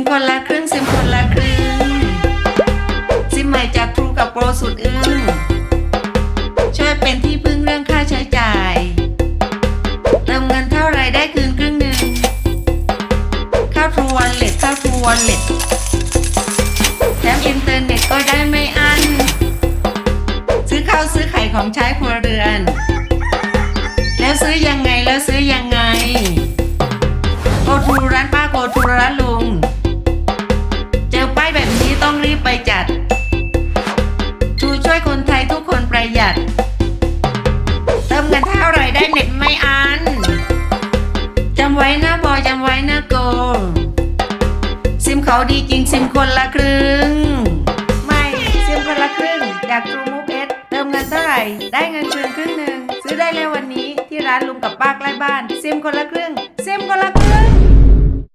มคนละครึ่งซิมคนละครึ่งซิมใหม่จากทรูกับโปรสุดอึ้งช่วยเป็นที่พึ่งเรื่องค่าใช้จ่ายเติมเงินเท่าไรได้คืนครึ่งหนึ่งเข้าทรูวันเล็ตเข้าทรูวันเล็ตแถมอินเทอร์เน็ตก็ได้ไม่อันซื้อข้าวซื้อไข่ของใช้ครัวเรือน แล้วซื้อยังไงแล้วซื้อยังไงโกทูร้านป้าโกทูร้านลุง รีบไปจัดทูช่วยคนไทยทุกคนประหยัด เติมเงินเท่าไรได้เน็ตไม่อัน จำไว้นะบอยจำไว้นะโก ซิมเขาดีจริงซิมคนละครึ่ง ไม่ซิมคนละครึ่งจากทรูมูฟเอสเติมเงินเท่าไหร่ ได้เงินคืนครึ่งหนึ่งซื้อได้แล้ววันนี้ที่ร้านลุงกับป้าใกล้บ้าน ซิมคนละครึ่ง